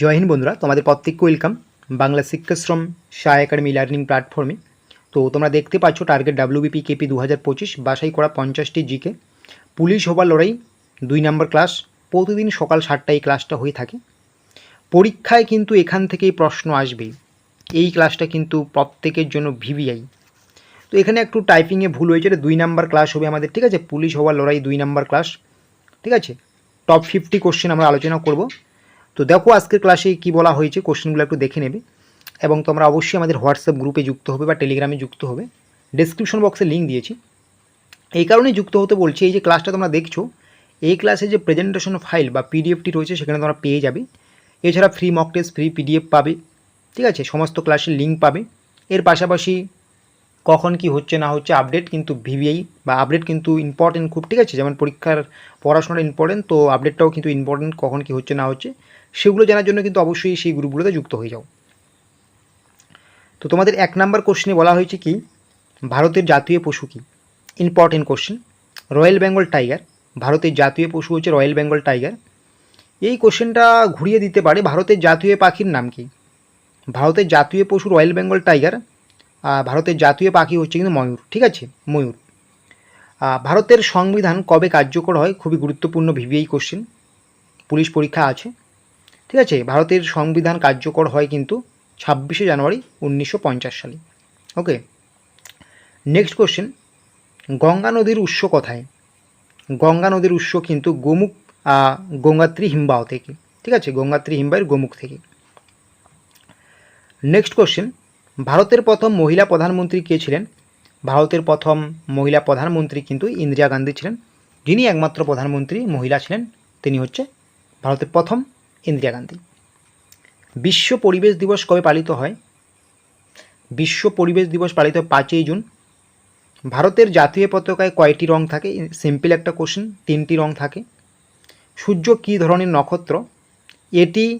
জয় হিন্দ বন্ধুরা, তোমাদের প্রত্যেককে ওয়েলকাম বাংলা শিক্ষাশ্রম সায় একাডেমি লার্নিং প্ল্যাটফর্মে তো তোমরা দেখতে পাচ্ছ টার্গেট ডাব্লিউবিপি কেপি দু হাজার পঁচিশ বাসাই করা পঞ্চাশটি জিকে পুলিশ হবার লড়াই, দুই নম্বর ক্লাস প্রতিদিন সকাল সাতটায় ক্লাসটা হয়ে থাকে। পরীক্ষায় কিন্তু এখান থেকেই প্রশ্ন আসবে এই ক্লাসটা কিন্তু প্রত্যেকের জন্য ভিভিআই তো এখানে একটু টাইপিংয়ে ভুল হয়েছে এটা দুই নাম্বার ক্লাস হবে আমাদের, ঠিক আছে? পুলিশ হওয়ার লড়াই, দুই নাম্বার ক্লাস ঠিক আছে? টপ ফিফটি কোশ্চেন আমরা আলোচনা করব। তো দেখো আজকের ক্লাসে কি বলা হয়েছে কোশ্চেনগুলো একটু দেখে নেবে। এবং তোমরা অবশ্যই আমাদের হোয়াটসঅ্যাপ গ্রুপে যুক্ত হবে বা টেলিগ্রামে যুক্ত হবে। ডেসক্রিপশন বক্সে লিঙ্ক দিয়েছি। এই কারণেই যুক্ত হতে বলছি, এই যে ক্লাসটা তোমরা দেখছ, এই ক্লাসে যে প্রেজেন্টেশন ফাইল বা পিডিএফটি রয়েছে, সেখানে তোমরা পেয়ে যাবে। এছাড়া free mock test free PDF পাবে। ঠিক আছে? সমস্ত ক্লাসের লিঙ্ক পাবে। এর পাশাপাশি কখন কি হচ্ছে, না হচ্ছে আপডেট কিন্তু ভিভিআই বা আপডেট কিন্তু ইম্পর্টেন্ট খুব, ঠিক আছে? যেমন পরীক্ষার পড়াশোনাটা ইম্পর্টেন্ট তো আপডেটটাও কিন্তু ইম্পর্টেন্ট কখন কি হচ্ছে, না হচ্ছে। সেগুলো জানার জন্য কিন্তু অবশ্যই সেই গ্রুপগুলোতে যুক্ত হয়ে যাও। তো তোমাদের এক নাম্বার কোশ্চেনে বলা হয়েছে কি, ভারতের জাতীয় পশু কি? Important question royal Bengal tiger ভারতের জাতীয় পশু হচ্ছে রয়্যাল বেঙ্গল টাইগার এই কোশ্চেনটা ঘুরিয়ে দিতে পারে ভারতের জাতীয় পাখির নাম কি? ভারতের জাতীয় পশু রয়্যাল বেঙ্গল টাইগার ভারতের জাতীয় পাখি হচ্ছে কিন্তু ময়ূর, ঠিক আছে? ময়ূর। ভারতের সংবিধান কবে কার্যকর হয়? খুবই গুরুত্বপূর্ণ ভিভিআই কোশ্চেন পুলিশ পরীক্ষা আছে। ঠিক আছে? ভারতের সংবিধান কার্যকর হয় কিন্তু ছাব্বিশে জানুয়ারি উনিশশো পঞ্চাশ সালে। ওকে? নেক্সট কোশ্চেন গঙ্গা নদীর উৎস কোথায়? গঙ্গা নদীর উৎস কিন্তু গোমুখ গঙ্গাত্রী হিমবাহ থেকে। ঠিক আছে? গঙ্গাত্রী হিমবাহের গোমুখ থেকে। নেক্সট কোশ্চেন ভারতের প্রথম মহিলা প্রধানমন্ত্রী কে ছিলেন? ভারতের প্রথম মহিলা প্রধানমন্ত্রী কিন্তু ইন্দিরা গান্ধী ছিলেন। যিনি একমাত্র প্রধানমন্ত্রী মহিলা ছিলেন, তিনি হচ্ছে ভারতের প্রথম ইন্দিরা গান্ধী। বিশ্ব পরিবেশ দিবস কবে পালিত হয়? বিশ্ব পরিবেশ দিবস পালিত হয় পাঁচই জুন। ভারতের জাতীয় পতাকায় কয়টি রং থাকে? সিম্পল একটা কোশ্চেন তিনটি রং থাকে। সূর্য কী ধরনের নক্ষত্র? এটি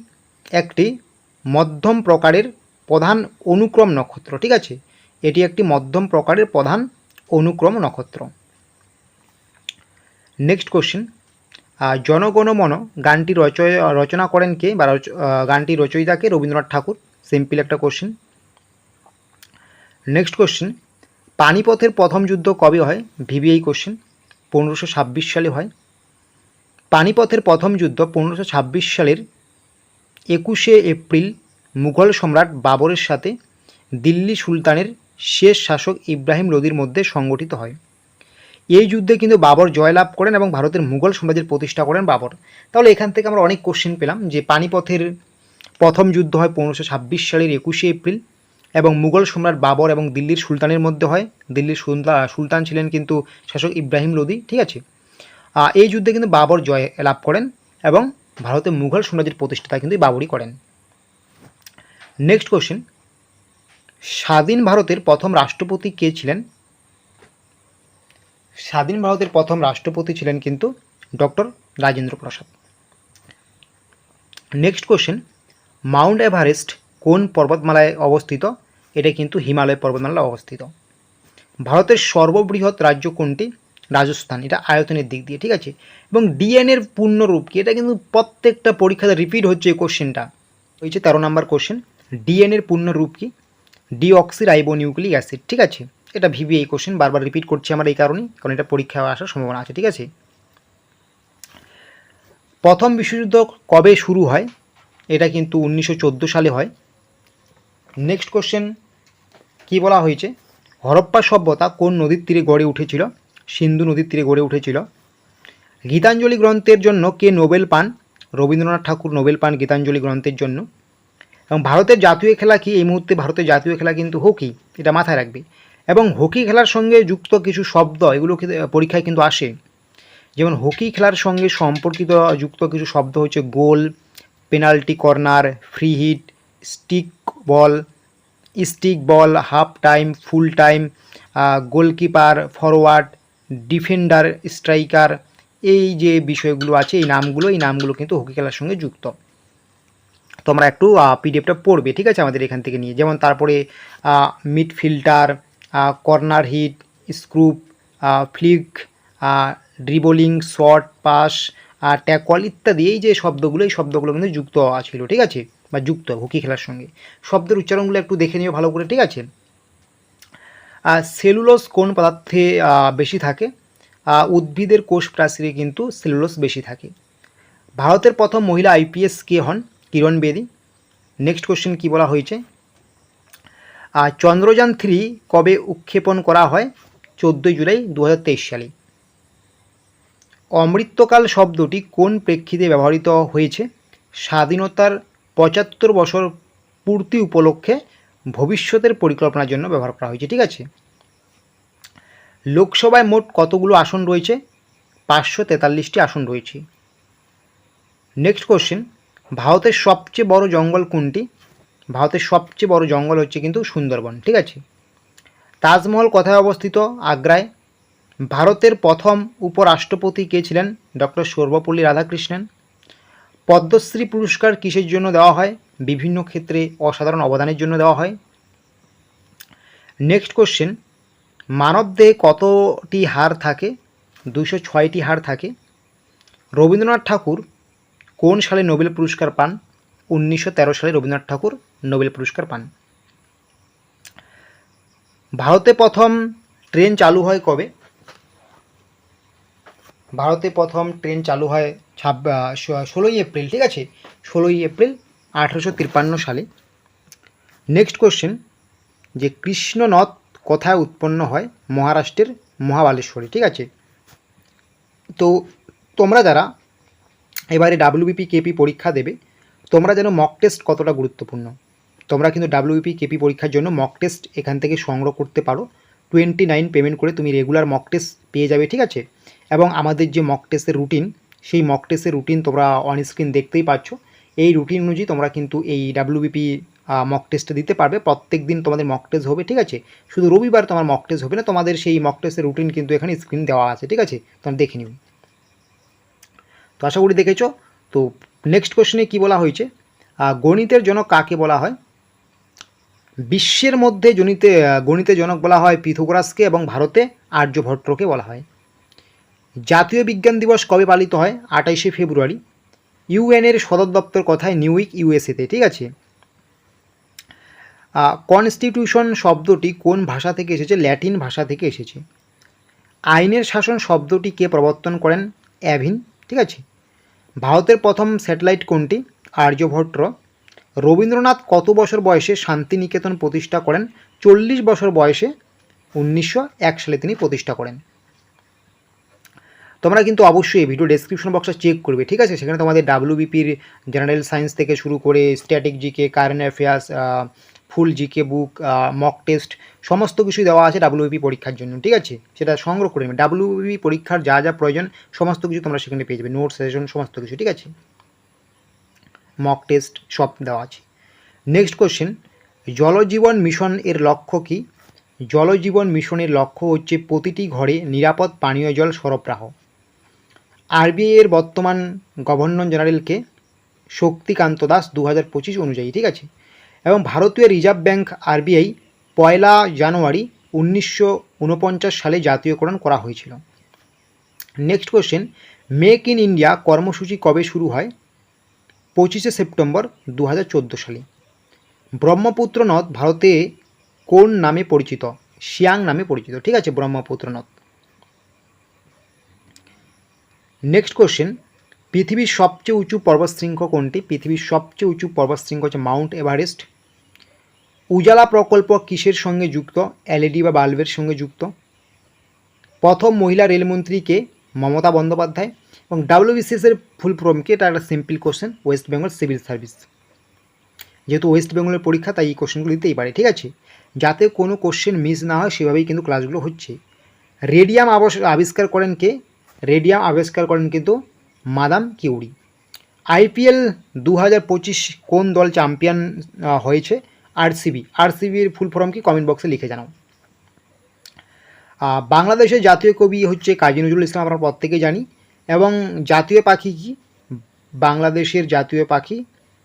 একটি মধ্যম প্রকারের প্রধান অনুক্রম নক্ষত্র, ঠিক আছে? এটি একটি মধ্যম প্রকারের প্রধান অনুক্রম নক্ষত্র। নেক্সট কোশ্চেন জনগণমন গানটি রচয়, রচনা করেন কে বা গানটি রচয়িতাকে রবীন্দ্রনাথ ঠাকুর। সিম্পল একটা কোশ্চেন নেক্সট কোশ্চেন পানিপথের প্রথম যুদ্ধ কবে হয়? ভিভিআই কোশ্চেন পনেরোশো ছাব্বিশ সালে হয়। পানিপথের প্রথম যুদ্ধ পনেরোশো ছাব্বিশ সালের একুশে এপ্রিল মুঘল সম্রাট বাবরের সাথে দিল্লি সুলতানের শেষ শাসক ইব্রাহিম লোদির মধ্যে সংগঠিত হয়। এই যুদ্ধে কিন্তু বাবর জয়লাভ করেন এবং ভারতের মুঘল সাম্রাজ্যের প্রতিষ্ঠা করেন বাবর। তাহলে এখান থেকে আমরা অনেক কোশ্চেন পেলাম যে পানিপথের প্রথম যুদ্ধ হয় পনেরোশো ছাব্বিশ সালের একুশে এপ্রিল এবং মুঘল সম্রাট বাবর এবং দিল্লির সুলতানের মধ্যে হয়। দিল্লির সুলতা- সুলতান ছিলেন কিন্তু শাসক ইব্রাহিম লোদি, ঠিক আছে? এই যুদ্ধে কিন্তু বাবর জয় লাভ করেন এবং ভারতের মুঘল সাম্রাজ্যের প্রতিষ্ঠাতা কিন্তু বাবরই করেন। নেক্সট কোশ্চেন স্বাধীন ভারতের প্রথম রাষ্ট্রপতি কে ছিলেন? স্বাধীন ভারতের প্রথম রাষ্ট্রপতি ছিলেন কিন্তু doctor Rajendra Prasad. Next question Mount Everest কোন পর্বতমালায় অবস্থিত? এটা কিন্তু হিমালয় পর্বতমালায় অবস্থিত। ভারতের সর্ববৃহৎ রাজ্য কোনটি? রাজস্থান। এটা আয়তনের দিক দিয়ে, ঠিক আছে? এবং ডিএনএর পূর্ণরূপ কি? এটা কিন্তু প্রত্যেকটা পরীক্ষাতে রিপিট হচ্ছে এই কোশ্চেনটা হয়েছে তেরো নম্বর কোশ্চেন ডিএনএর পূর্ণরূপ কি? ডিঅক্সি রাইবোনিউক্লিক অ্যাসিড ঠিক আছে? এটা ভিভি এই কোশ্চেন বারবার রিপিট করছি আমার এই কারণেই, কারণ এটা পরীক্ষা আসার সম্ভাবনা আছে, ঠিক আছে? প্রথম বিশ্বযুদ্ধ কবে শুরু হয়? এটা কিন্তু উনিশশো চোদ্দ সালে হয়। নেক্সট কোশ্চেন কি বলা হয়েছে? হরপ্পা সভ্যতা কোন নদীর তীরে গড়ে উঠেছিল? সিন্ধু নদীর তীরে গড়ে উঠেছিল। গীতাঞ্জলি গ্রন্থের জন্য কে নোবেল পান? রবীন্দ্রনাথ ঠাকুর নোবেল পান গীতাঞ্জলি গ্রন্থের জন্য। এবং ভারতের জাতীয় খেলা কি? এই মুহূর্তে ভারতের জাতীয় খেলা কিন্তু হকি, এটা মাথায় রাখবে। এবং হকি খেলার সঙ্গে যুক্ত কিছু শব্দ, এগুলো পরীক্ষায় কিন্তু আসে। যেমন হকি খেলার সঙ্গে সম্পর্কিত যুক্ত কিছু শব্দ হচ্ছে goal, penalty corner, free hit, stick ball stick ball, half time, full time goalkeeper forward defender, striker, এই যে বিষয়গুলো আছে, এই নামগুলো এই নামগুলো কিন্তু হকি খেলার সঙ্গে যুক্ত। তোমরা একটু পিডিএফটা পড়বে, ঠিক আছে? আমাদের এখান থেকে নিয়ে। যেমন তারপরে midfielder corner hit, scoop flick dribbling short pass, আর ট্যাকল ইত্যাদি। এই যে শব্দগুলো, এই শব্দগুলো কিন্তু যুক্ত ছিল, ঠিক আছে? বা যুক্ত, হকি খেলার সঙ্গে। শব্দের উচ্চারণগুলো একটু দেখে নিও ভালো করে, ঠিক আছে? সেলুলোস কোন পদার্থে বেশি থাকে? উদ্ভিদের কোষ প্রাচীরে কিন্তু সেলুলোস বেশি থাকে। ভারতের প্রথম মহিলা আইপিএস কে হন? কিরণ বেদী। নেক্সট কোশ্চেন কি বলা হয়েছে? আর চন্দ্রযান থ্রি কবে উৎক্ষেপণ করা হয়? চোদ্দোই জুলাই দু হাজার তেইশ সালে। অমৃত্যকাল শব্দটি কোন প্রেক্ষিতে ব্যবহৃত হয়েছে? স্বাধীনতার পঁচাত্তর বছর পূর্তি উপলক্ষে ভবিষ্যতের পরিকল্পনার জন্য ব্যবহার করা হয়েছে, ঠিক আছে? লোকসভায় মোট কতগুলো আসন রয়েছে? পাঁচশো তেতাল্লিশটি আসন রয়েছে। নেক্সট কোশ্চেন, ভারতের সবচেয়ে বড় জঙ্গল কোনটি? ভারতের সবচেয়ে বড় জঙ্গল হচ্ছে কিন্তু সুন্দরবন, ঠিক আছে? তাজমহল কোথায় অবস্থিত? আগ্রায়। ভারতের প্রথম উপরাষ্ট্রপতি কে ছিলেন? ডক্টর সর্বপল্লী রাধাকৃষ্ণন। পদ্মশ্রী পুরস্কার কিসের জন্য দেওয়া হয়? বিভিন্ন ক্ষেত্রে অসাধারণ অবদানের জন্য দেওয়া হয়। Next question. মানবদেহে কতটি হাড় থাকে? দুশো ছয়টি হাড় থাকে। রবীন্দ্রনাথ ঠাকুর কোন সালে নোবেল পুরস্কার পান? উনিশশো তেরো সালে রবীন্দ্রনাথ ঠাকুর। নোবেল পুরস্কার পান। ভারতে প্রথম ট্রেন চালু হয় কবে? ভারতে প্রথম ট্রেন চালু হয় ছাব ষোলোই এপ্রিল, ঠিক আছে? ষোলোই এপ্রিল আঠেরোশো তিপ্পান্ন সালে। নেক্সট কোশ্চেন যে কৃষ্ণনদ কোথায় উৎপন্ন হয়? মহারাষ্ট্রের মহাবালেশ্বরে, ঠিক আছে? তো তোমরা যারা এবারে ডাব্লিউবিপি কেপি পরীক্ষা দেবে, তোমরা যেন মক টেস্ট কতটা গুরুত্বপূর্ণ? তোমরা কিন্তু ডাব্লিউবিপি কেপি পরীক্ষার জন্য মক টেস্ট এখান থেকে সংগ্রহ করতে পারো। টোয়েন্টি নাইন পেমেন্ট করে তুমি রেগুলার মক টেস্ট পেয়ে যাবে, ঠিক আছে? এবং আমাদের যে মক টেস্টের রুটিন সেই মক টেস্টের রুটিন তোমরা অন স্ক্রিন দেখতেই পাচ্ছ। এই রুটিন অনুযায়ী তোমরা কিন্তু এই ডাব্লিউবিপি মক টেস্টে দিতে পারবে। প্রত্যেক দিন তোমাদের মক টেস্ট হবে, ঠিক আছে? শুধু রবিবার তোমার মক টেস্ট হবে না, তোমাদের সেই মক টেস্টের রুটিন কিন্তু এখানে স্ক্রিন দেওয়া আছে, ঠিক আছে? তোমরা দেখে নিও। তো আশা করি দেখেছ। তো নেক্সট কোশ্চেনে কি বলা হয়েছে? গণিতের জন্য কাকে বলা হয়? বিশ্বের মধ্যে জনিতে আহ, গণিতের জনক বলা হয় পিথোগরাসকে এবং ভারতে আর্যভট্টকে বলা হয়। জাতীয় বিজ্ঞান দিবস কবে পালিত হয়? আঠাইশে ফেব্রুয়ারি। ইউএনের সদর দপ্তর কথায়? নিউইক ইউএসএতে ঠিক আছে? কনস্টিটিউশন শব্দটি কোন ভাষা থেকে এসেছে? ল্যাটিন ভাষা থেকে এসেছে। আইনের শাসন শব্দটি কে প্রবর্তন করেন? অ্যাভিন ঠিক আছে? ভারতের প্রথম স্যাটেলাইট কোনটি? আর্যভট্ট রবীন্দ্রনাথ কত বছর বয়সে শান্তিনিকেতন প্রতিষ্ঠা করেন? চল্লিশ বছর বয়সে উনিশশো এক সালে তিনি প্রতিষ্ঠা করেন। তোমরা কিন্তু অবশ্যই ভিডিও ডেসক্রিপশন বক্সটা চেক করবে, ঠিক আছে? সেখানে তোমাদের ডাব্লিউবিপির জেনারেল সায়েন্স থেকে শুরু করে static GK current affairs full GK book mock test সমস্ত কিছুই দেওয়া আছে ডাব্লিউবিপি পরীক্ষার জন্য, ঠিক আছে? সেটা সংগ্রহ করে নেবে। ডাব্লিউবিপি পরীক্ষার যা যা প্রয়োজন, সমস্ত কিছু তোমরা সেখানে পেয়ে যাবে। নোট সেশন সমস্ত কিছু, ঠিক আছে? মক টেস্ট সব দেওয়া আছে। নেক্সট কোশ্চেন জলজীবন মিশন এর লক্ষ্য কি? জলজীবন মিশনের লক্ষ্য হচ্ছে প্রতিটি ঘরে নিরাপদ পানীয় জল সরবরাহ। আরবিআই এর বর্তমান গভর্নর জেনারেলকে শক্তিকান্ত দাস দু হাজার পঁচিশ অনুযায়ী, ঠিক আছে? এবং ভারতীয় রিজার্ভ ব্যাংক আরবিআই পয়লা জানুয়ারি উনিশশো উনপঞ্চাশ সালে জাতীয়করণ করা হয়েছিল। Next question make in India কর্মসূচি কবে শুরু হয়? পঁচিশে সেপ্টেম্বর দু হাজার চোদ্দ সালে। ব্রহ্মপুত্র নদ ভারতে কোন নামে পরিচিত? শিয়াং নামে পরিচিত। ঠিক আছে, ব্রহ্মপুত্র নদ। নেক্সট কোশ্চেন পৃথিবীর সবচেয়ে উঁচু পর্বতশৃঙ্গ কোনটি? পৃথিবীর সবচেয়ে উঁচু পর্বতশৃঙ্গ হচ্ছে মাউন্ট এভারেস্ট। উজালা প্রকল্প কিসের সঙ্গে যুক্ত? এলইডি বা বাল্বের সঙ্গে যুক্ত। প্রথম মহিলা রেলমন্ত্রীকে মমতা বন্দ্যোপাধ্যায়। এবং ডাব্লিউবিসিএস এর ফুল ফর্মকে এটা একটা simple question West Bengal civil service যেহেতু ওয়েস্ট বেঙ্গলের পরীক্ষা, তাই এই কোশ্চেনগুলো দিতেই পারে, ঠিক আছে? যাতে কোনো কোশ্চেন মিস না হয়, সেভাবেই কিন্তু ক্লাসগুলো হচ্ছে। রেডিয়াম আবিষ্কার করেন কে? রেডিয়াম আবিষ্কার করেন কিন্তু মাদাম কিউরি আইপিএল দু হাজার পঁচিশ কোন দল চ্যাম্পিয়ন হয়েছে? আরসিবি আরসিবির ফুল ফর্ম কি? কমেন্ট বক্সে লিখে জানাও। বাংলাদেশের জাতীয় কবি হচ্ছে কাজী নজরুল ইসলাম, আমরা প্রত্যেকে জানি। এবং জাতীয় পাখি কি? বাংলাদেশের জাতীয় পাখি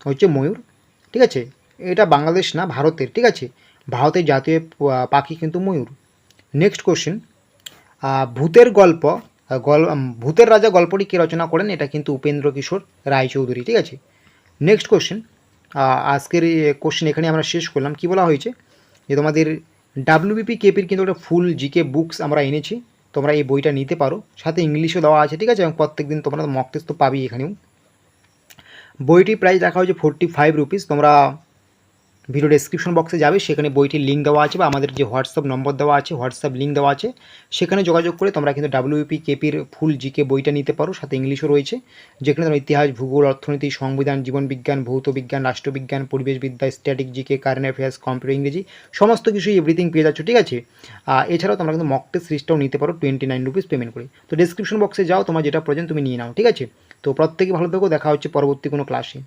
হচ্ছে ময়ূর, ঠিক আছে? এটা বাংলাদেশ না, ভারতের, ঠিক আছে? ভারতের জাতীয় পাখি কিন্তু ময়ূর। নেক্সট কোশ্চেন ভূতের গল্প গল ভূতের রাজা গল্পটি কে রচনা করেন? এটা কিন্তু উপেন্দ্র কিশোর রায়চৌধুরী, ঠিক আছে? নেক্সট কোশ্চেন আজকের কোশ্চেন এখানে আমরা শেষ করলাম। কি বলা হয়েছে? যে তোমাদের ডাব্লিউবিপি কেপির কিন্তু একটা ফুল জিকে বুকস আমরা এনেছি। তোমরা এই বইটা নিতে পারো। সাথে ইংলিশও দেওয়া আছে, ঠিক আছে? এবং প্রত্যেক দিন তোমরা মক টেস্ট তো পাবেই এখানেও। বইটি প্রাইস রাখা হয়েছে ফোরটি ফাইভ রুপিস তোমরা ভিডিও ডেসক্রিপশন বক্সে যাবে, সেখানে বইটির লিঙ্ক দেওয়া আছে বা আমাদের যে হোয়াটসঅ্যাপ নম্বর দেওয়া আছে হোয়াটসঅ্যাপ লিঙ্ক দেওয়া আছে, সেখানে যোগাযোগ করে তোমরা কিন্তু ডাব্লিউপি কেপির ফুল জিকে বইটা নিতে পারো, সাথে ইংলিশও রয়েছে। যেখানে তোমার ইতিহাস, ভূগোল, অর্থনীতি, সংবিধান জীবনবিজ্ঞান ভৌত বিজ্ঞান, রাষ্ট্রবিজ্ঞান পরিবেশবিদ্যা static GK current affairs computer ইংরেজি, সমস্ত কিছুই এভরিথিং পেয়ে যাচ্ছ, ঠিক আছে? এছাড়াও তোমরা কিন্তু মক সিরিজটাও নিতে পারো টোয়েন্টি নাইন রুপিস পেমেন্ট করে। তো ডেসক্রিপশন বক্সে যাও, তোমার যেটা প্রয়োজন তুমি নিয়ে নাও, ঠিক আছে? তো প্রত্যেকে ভালো থেকো, দেখা হচ্ছে পরবর্তী কোনো ক্লাসে